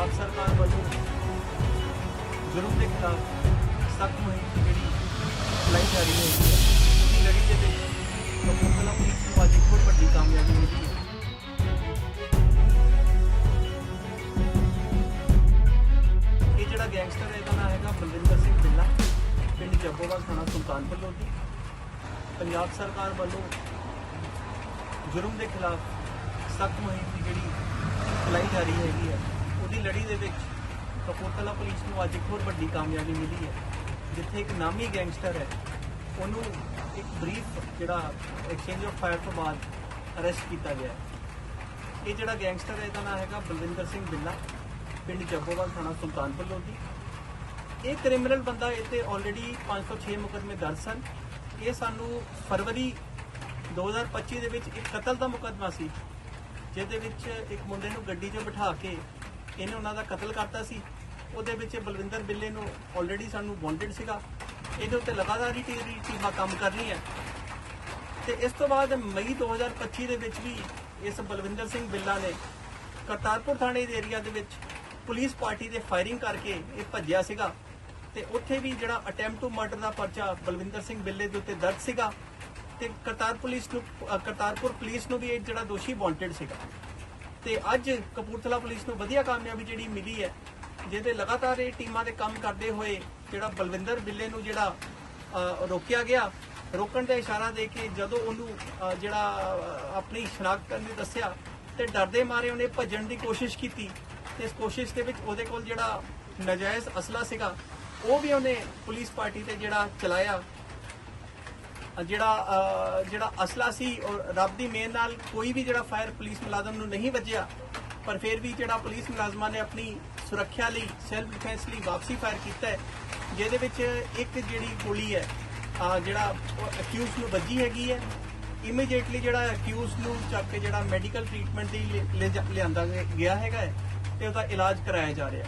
ਪੰਜਾਬ ਸਰਕਾਰ ਵੱਲੋਂ ਜੁਰਮ ਦੇ ਖਿਲਾਫ ਸਖਤ ਮੁਹਿੰਮ ਦੀ ਜਿਹੜੀ ਚਲਾਈ ਜਾ ਰਹੀ ਹੈ। ਉਹਦੀ ਲੜੀ ਦੇ ਵਿੱਚ ਕਪੂਰਥਲਾ ਪੁਲਿਸ ਨੂੰ ਅੱਜ ਬਹੁਤ ਵੱਡੀ ਕਾਮਯਾਬੀ ਮਿਲੀ ਹੈ। ਇਹ ਜਿਹੜਾ ਗੈਂਗਸਟਰ ਹੈ, ਇਹਦਾ ਨਾਮ ਹੈਗਾ ਬਲਵਿੰਦਰ ਸਿੰਘ ਬਿੱਲਾ, ਪਿੰਡ ਜੱਬੋਵਾਲ ਥਾਣਾ ਸੁਲਤਾਨਪੁਰ, ਲੋਧੀ। ਪੰਜਾਬ ਸਰਕਾਰ ਵੱਲੋਂ ਜੁਰਮ ਦੇ ਖਿਲਾਫ ਸਖਤ ਮੁਹਿੰਮ ਦੀ ਜਿਹੜੀ ਚਲਾਈ ਜਾ ਰਹੀ ਹੈਗੀ ਹੈ। ਦੀ ਲੜੀ ਦੇ ਵਿੱਚ ਕਪੂਰਥਲਾ ਪੁਲਿਸ ਨੂੰ ਅੱਜ ਇੱਕ ਹੋਰ ਵੱਡੀ ਕਾਮਯਾਬੀ ਮਿਲੀ ਹੈ, ਜਿੱਥੇ ਇੱਕ ਨਾਮੀ ਗੈਂਗਸਟਰ ਹੈ, ਉਹਨੂੰ ਇੱਕ ਬਰੀਫ ਜਿਹੜਾ ਐਕਸਚੇਂਜ ਆਫ ਫਾਇਰ ਤੋਂ ਬਾਅਦ ਅਰੈਸਟ ਕੀਤਾ ਗਿਆ ਇਹ ਜਿਹੜਾ ਗੈਂਗਸਟਰ ਹੈ, ਇਹਦਾ ਨਾਮ ਹੈਗਾ ਬਲਵਿੰਦਰ ਸਿੰਘ ਬਿੱਲਾ, ਪਿੰਡ ਜੱਬੋਵਾਲ ਥਾਣਾ ਸੁਲਤਾਨਪੁਰ, ਲੋਧੀ। ਇਹ ਕ੍ਰਿਮੀਨਲ ਬੰਦਾ ਇਹ ਤੇ ਆਲਰੇਡੀ 506 ਮੁਕਦਮੇ ਦਰਜ ਸਨ। ਇਹ ਸਾਨੂੰ ਫਰਵਰੀ 2025 ਦੇ ਵਿੱਚ ਇੱਕ ਕਤਲ ਦਾ ਮੁਕਦਮਾ ਸੀ, ਜਿਹਦੇ ਵਿੱਚ ਇੱਕ ਮੁੰਡੇ ਨੂੰ ਗੱਡੀ 'ਚ ਬਿਠਾ ਕੇ ਇਹਨੇ ਉਹਨਾਂ ਦਾ ਕਤਲ ਕਰਤਾ ਸੀ। ਉਹਦੇ ਵਿੱਚ ਇਹ ਬਲਵਿੰਦਰ ਬਿੱਲੇ ਨੂੰ ਆਲਰੇਡੀ ਸਾਨੂੰ ਵਾਂਟਡ ਸੀਗਾ। ਇਹਦੇ ਉੱਤੇ ਲਗਾਤਾਰ ਹੀ ਟੀਰੀ ਟੀਮਾਂ ਕੰਮ ਕਰ ਰਹੀਆਂ। ਤੇ ਇਸ ਤੋਂ ਬਾਅਦ ਮਈ 2025 ਦੇ ਵਿੱਚ ਵੀ ਇਸ ਬਲਵਿੰਦਰ ਸਿੰਘ ਬਿੱਲਾ ਨੇ ਕਰਤਾਰਪੁਰ ਥਾਣੇ ਦੇ ਏਰੀਆ ਦੇ ਵਿੱਚ ਪੁਲਿਸ ਪਾਰਟੀ ਦੇ ਫਾਇਰਿੰਗ ਕਰਕੇ ਇਹ ਭੱਜਿਆ ਸੀਗਾ। ਤੇ ਉੱਥੇ ਵੀ ਜਿਹੜਾ ਅਟੈਂਪਟ ਟੂ ਮਰਡਰ ਦਾ ਪਰਚਾ ਬਲਵਿੰਦਰ ਸਿੰਘ ਬਿੱਲੇ ਦੇ ਉੱਤੇ ਦਰਜ ਸੀਗਾ। ਤੇ ਕਰਤਾਰ ਪੁਲਿਸ ਨੂੰ ਕਰਤਾਰਪੁਰ ਪੁਲਿਸ ਨੂੰ ਵੀ ਇਹ ਜਿਹੜਾ ਦੋਸ਼ੀ ਵਾਂਟਡ ਸੀਗਾ। ਤੇ ਅੱਜ ਕਪੂਰਥਲਾ ਪੁਲਿਸ ਨੂੰ ਵਧੀਆ ਕਾਮਯਾਬੀ ਜਿਹੜੀ ਮਿਲੀ ਹੈ, ਜਿਹਦੇ ਲਗਾਤਾਰ ਇਹ ਟੀਮਾਂ ਦੇ ਕੰਮ ਕਰਦੇ ਹੋਏ ਜਿਹੜਾ ਬਲਵਿੰਦਰ ਬਿੱਲੇ ਨੂੰ ਜਿਹੜਾ ਰੋਕਿਆ ਗਿਆ, ਰੋਕਣ ਦਾ ਇਸ਼ਾਰਾ ਦੇ ਕੇ ਜਦੋਂ ਉਹਨੂੰ ਜਿਹੜਾ ਆਪਣੀ ਸ਼ਨਾਖਤ ਕਰਨ ਦੀ ਦੱਸਿਆ ਤੇ ਡਰਦੇ ਮਾਰੇ ਉਹਨੇ ਭੱਜਣ ਦੀ ਕੋਸ਼ਿਸ਼ ਕੀਤੀ। ਤੇ ਇਸ ਕੋਸ਼ਿਸ਼ ਦੇ ਵਿੱਚ ਉਹਦੇ ਕੋਲ ਜਿਹੜਾ ਨਜਾਇਜ਼ ਅਸਲਾ ਸੀਗਾ, ਉਹ ਵੀ ਉਹਨੇ ਪੁਲਿਸ ਪਾਰਟੀ ਤੇ ਜਿਹੜਾ ਚਲਾਇਆ। ਜਿਹੜਾ ਜਿਹੜਾ ਅਸਲਾ ਸੀ ਔਰ ਰੱਬ ਦੀ ਮਿਹਰ ਨਾਲ ਕੋਈ ਵੀ ਜਿਹੜਾ ਫਾਇਰ ਪੁਲਿਸ ਮੁਲਾਜ਼ਮ ਨੂੰ ਨਹੀਂ ਵੱਜਿਆ ਪਰ ਫਿਰ ਵੀ ਜਿਹੜਾ ਪੁਲਿਸ ਮੁਲਾਜ਼ਮਾਂ ਨੇ ਆਪਣੀ ਸੁਰੱਖਿਆ ਲਈ ਸੈਲਫ ਡਿਫੈਂਸ ਲਈ ਵਾਪਸੀ ਫਾਇਰ ਕੀਤਾ ਹੈ ਜਿਹਦੇ ਵਿੱਚ ਇੱਕ ਜਿਹੜੀ ਗੋਲੀ ਹੈ ਅ, ਜਿਹੜਾ ਅਕਿਊਜ਼ ਨੂੰ ਵੱਜੀ ਹੈਗੀ ਹੈ ਇਮੀਡੀਏਟਲੀ ਜਿਹੜਾ ਅਕਿਊਜ਼ ਨੂੰ ਚੱਕ ਕੇ ਜਿਹੜਾ ਮੈਡੀਕਲ ਟ੍ਰੀਟਮੈਂਟ ਲਈ ਲਿ- ਲਿ- ਲਿਆਂਦਾ ਗਿਆ ਹੈਗਾ ਹੈ ਤੇ ਉਹਦਾ ਇਲਾਜ ਕਰਾਇਆ ਜਾ ਰਿਹਾ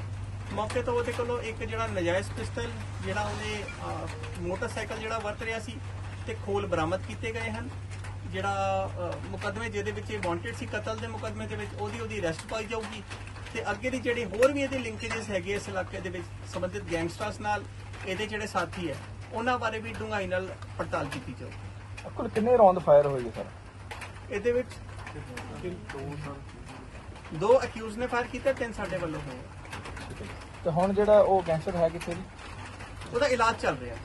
ਮੌਕੇ ਤੋਂ ਉਹਦੇ ਕੋਲੋਂ ਇੱਕ ਜਿਹੜਾ ਨਜਾਇਜ਼ ਪਿਸਟਲ ਜਿਹੜਾ ਉਹਨੇ ਮੋਟਰਸਾਈਕਲ ਜਿਹੜਾ ਵਰਤ ਰਿਹਾ ਸੀ ਤੇ ਖੋਲ ਬਰਾਮਦ ਕੀਤੇ ਗਏ ਹਨ। ਜਿਹੜਾ ਮੁਕੱਦਮੇ ਜਿਹਦੇ ਵਿੱਚ ਇਹ ਵਾਂਟਡ ਸੀ ਕਤਲ ਦੇ ਮੁਕੱਦਮੇ ਦੇ ਵਿੱਚ ਉਹਦੀ ਉਹਦੀ ਅਰੈਸਟ ਪਾਈ ਜਾਊਗੀ। ਤੇ ਅੱਗੇ ਦੀ ਜਿਹੜੀ ਹੋਰ ਵੀ ਇਹਦੇ ਲਿੰਕੇजेस ਹੈਗੇ ਇਸ ਇਲਾਕੇ ਦੇ ਵਿੱਚ ਸੰਬੰਧਿਤ ਗੈਂਗਸਟਰਸ ਨਾਲ ਇਹਦੇ ਜਿਹੜੇ ਸਾਥੀ ਹੈ ਉਹਨਾਂ ਬਾਰੇ ਵੀ ਡੂੰਘਾਈ ਨਾਲ ਪੜਤਾਲ ਕੀਤੀ ਜਾਊਗੀ। ਕੁੱਲ ਕਿੰਨੇ ਰੌਂਦ ਫਾਇਰ ਹੋਏ ਸਰ? ਇਹਦੇ ਵਿੱਚ ਦੋ ਅਕਿਊਜ਼ ਨੇ ਫਾਇਰ ਕੀਤਾ ਤਿੰਨ ਸਾਡੇ ਵੱਲੋਂ ਹੋਏ ਤੇ ਹੁਣ ਜਿਹੜਾ ਉਹ ਗੈਂਗਸਟਰ ਹੈ ਕਿੱਥੇ ਜੀ? ਉਹਦਾ ਇਲਾਜ ਚੱਲ ਰਿਹਾ।